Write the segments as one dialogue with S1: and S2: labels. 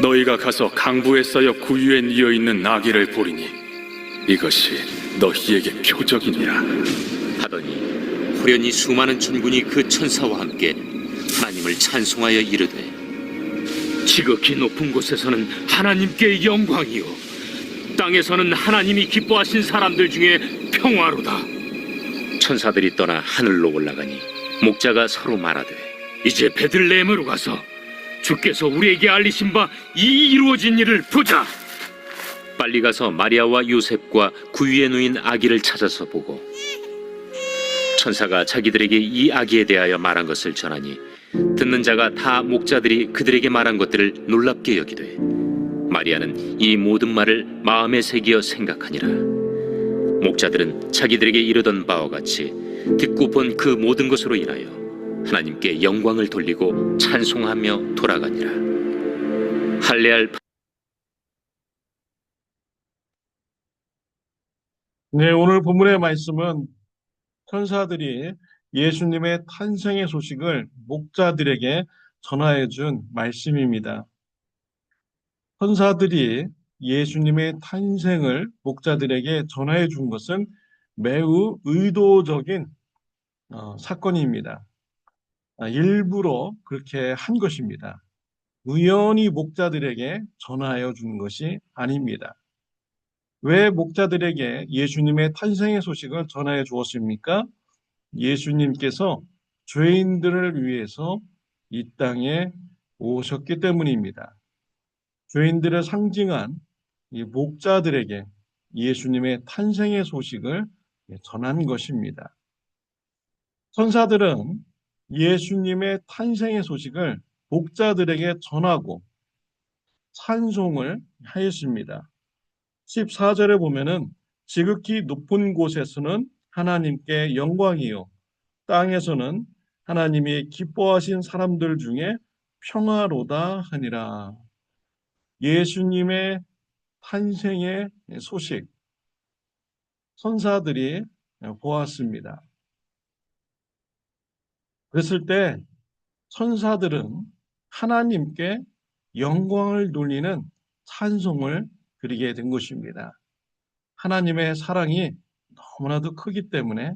S1: 너희가 가서 강부에 쌓여 구유에 뉘어 있는 나귀를 보리니 이것이 너희에게 표적이니라.
S2: 하더니 호련히 수많은 천군이 그 천사와 함께 하나님을 찬송하여 이르되 지극히 높은 곳에서는 하나님께 영광이요 땅에서는 하나님이 기뻐하신 사람들 중에 평화로다 천사들이 떠나 하늘로 올라가니 목자가 서로 말하되 이제 베들레헴으로 가서 주께서 우리에게 알리신 바 이 이루어진 일을 보자. 빨리 가서 마리아와 요셉과 구유에 누인 아기를 찾아서 보고 천사가 자기들에게 이 아기에 대하여 말한 것을 전하니 듣는 자가 다 목자들이 그들에게 말한 것들을 놀랍게 여기되 마리아는 이 모든 말을 마음에 새기어 생각하니라. 목자들은 자기들에게 이르던 바와 같이 듣고 본 그 모든 것으로 인하여 하나님께 영광을 돌리고 찬송하며 돌아가니라 할례할
S3: 네, 오늘 본문의 말씀은 천사들이 예수님의 탄생의 소식을 목자들에게 전하여 준 말씀입니다. 천사들이 예수님의 탄생을 목자들에게 전하여 준 것은 매우 의도적인 어, 사건입니다. 아, 일부러 그렇게 한 것입니다. 우연히 목자들에게 전하여 준 것이 아닙니다. 왜 목자들에게 예수님의 탄생의 소식을 전하여 주었습니까? 예수님께서 죄인들을 위해서 이 땅에 오셨기 때문입니다. 죄인들을 상징한 이 목자들에게 예수님의 탄생의 소식을 전한 것입니다. 천사들은 예수님의 탄생의 소식을 목자들에게 전하고 찬송을 하였습니다. 14절에 보면은 지극히 높은 곳에서는 하나님께 영광이요 땅에서는 하나님이 기뻐하신 사람들 중에 평화로다 하니라. 예수님의 탄생의 소식 선사들이 보았습니다. 그랬을 때 천사들은 하나님께 영광을 돌리는 찬송을 드리게 된 것입니다. 하나님의 사랑이 너무나도 크기 때문에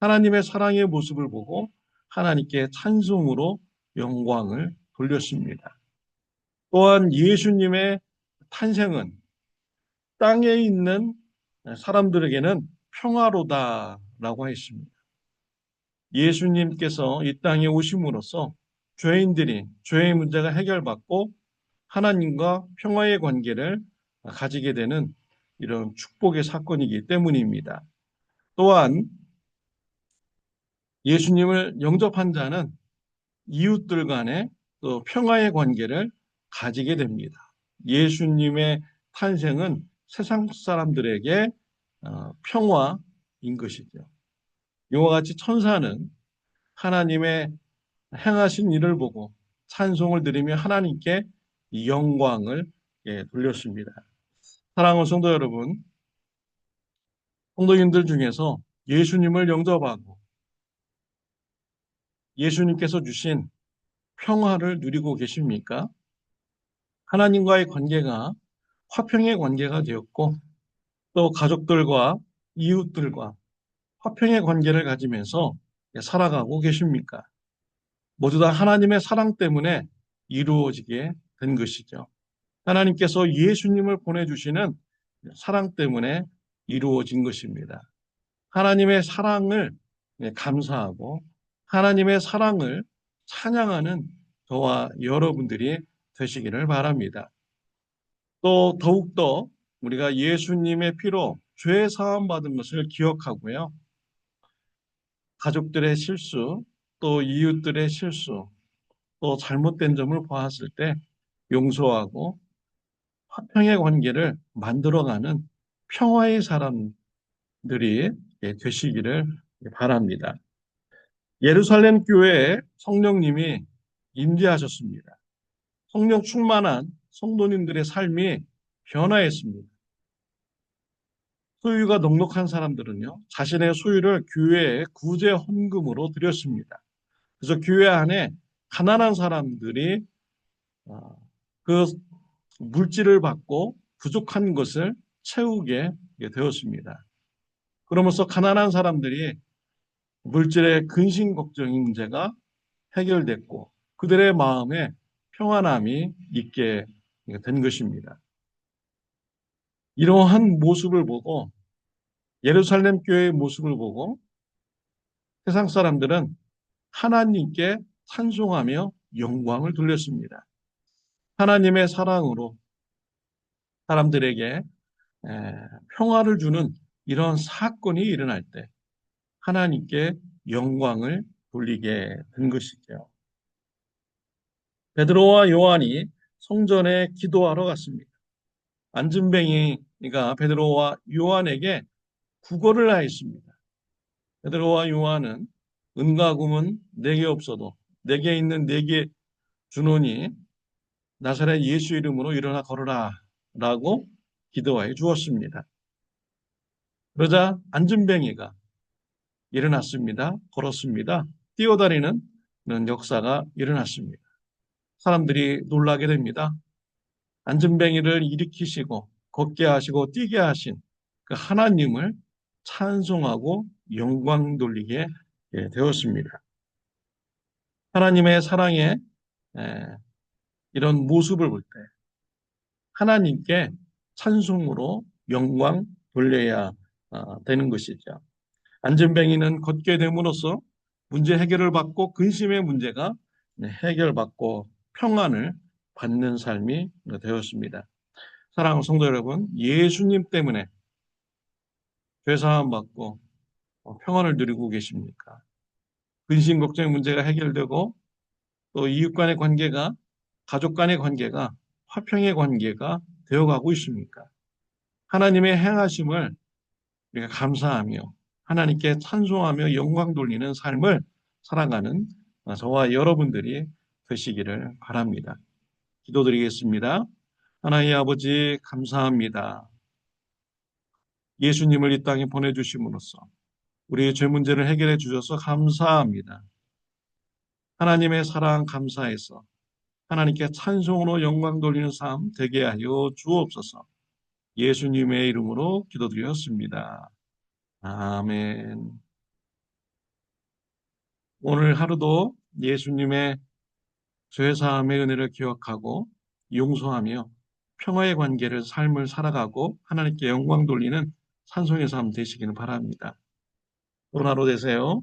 S3: 하나님의 사랑의 모습을 보고 하나님께 찬송으로 영광을 돌렸습니다. 또한 예수님의 탄생은 땅에 있는 사람들에게는 평화로다라고 했습니다. 예수님께서 이 땅에 오심으로써 죄인들이 죄의 문제가 해결받고 하나님과 평화의 관계를 가지게 되는 이런 축복의 사건이기 때문입니다. 또한 예수님을 영접한 자는 이웃들 간의 또 평화의 관계를 가지게 됩니다. 예수님의 탄생은 세상 사람들에게 어, 평화인 것이죠. 이와 같이 천사는 하나님의 행하신 일을 보고 찬송을 드리며 하나님께 이 영광을 예, 돌렸습니다. 사랑하는 성도 여러분, 성도님들 중에서 예수님을 영접하고 예수님께서 주신 평화를 누리고 계십니까? 하나님과의 관계가 화평의 관계가 되었고 또 가족들과 이웃들과 화평의 관계를 가지면서 살아가고 계십니까? 모두 다 하나님의 사랑 때문에 이루어지게 된 것이죠. 하나님께서 예수님을 보내주시는 사랑 때문에 이루어진 것입니다. 하나님의 사랑을 감사하고 하나님의 사랑을 찬양하는 저와 여러분들이 되시기를 바랍니다. 또 더욱더 우리가 예수님의 피로 죄 사함 받은 것을 기억하고요. 가족들의 실수, 또 이웃들의 실수, 또 잘못된 점을 보았을 때 용서하고 화평의 관계를 만들어가는 평화의 사람들이 예, 되시기를 바랍니다. 예루살렘 교회에 성령님이 임재하셨습니다. 성령 충만한 성도님들의 삶이 변화했습니다. 소유가 넉넉한 사람들은요, 자신의 소유를 교회에 구제 헌금으로 드렸습니다. 그래서 교회 안에 가난한 사람들이 어, 그 물질을 받고 부족한 것을 채우게 되었습니다. 그러면서 가난한 사람들이 물질의 근심 걱정의 문제가 해결됐고 그들의 마음에 평안함이 있게 된 것입니다. 이러한 모습을 보고 예루살렘 교회의 모습을 보고 세상 사람들은 하나님께 찬송하며 영광을 돌렸습니다. 하나님의 사랑으로 사람들에게 평화를 주는 이런 사건이 일어날 때 하나님께 영광을 돌리게 된 것이죠. 베드로와 요한이 성전에 기도하러 갔습니다. 안진뱅이 가 베드로와 요한에게 구걸을 하였습니다. 베드로와 요한은 은과 금은 내게 없어도 내게 있는 내게 주노니 나사렛 예수 이름으로 일어나 걸어라 라고 기도해 주었습니다. 그러자 안진뱅이가 일어났습니다. 걸었습니다. 뛰어다니는 역사가 일어났습니다. 사람들이 놀라게 됩니다. 안전뱅이를 일으키시고 걷게 하시고 뛰게 하신 그 하나님을 찬송하고 영광 돌리게 되었습니다. 하나님의 사랑의 이런 모습을 볼 때 하나님께 찬송으로 영광 돌려야 어, 되는 것이죠. 안전뱅이는 걷게 됨으로써 문제 해결을 받고 근심의 문제가 해결받고 평안을 받는 삶이 되었습니다. 사랑하는 성도 여러분, 예수님 때문에 죄사함 받고 평안을 누리고 계십니까? 근심 걱정의 문제가 해결되고 또 이웃 간의 관계가 가족 간의 관계가 화평의 관계가 되어가고 있습니까? 하나님의 행하심을 우리가 감사하며 하나님께 찬송하며 영광 돌리는 삶을 살아가는 저와 여러분들이 되시기를 바랍니다. 기도드리겠습니다. 하나님 아버지 감사합니다. 예수님을 이 땅에 보내주심으로써 우리의 죄 문제를 해결해 주셔서 감사합니다. 하나님의 사랑 감사해서 하나님께 찬송으로 영광 돌리는 삶 되게 하여 주옵소서. 예수님의 이름으로 기도드렸습니다. 아멘. 오늘 하루도 예수님의 죄사함의 은혜를 기억하고 용서하며 평화의 관계를 삶을 살아가고 하나님께 영광 돌리는 산송의 삶 되시기를 바랍니다. 하루 되세요.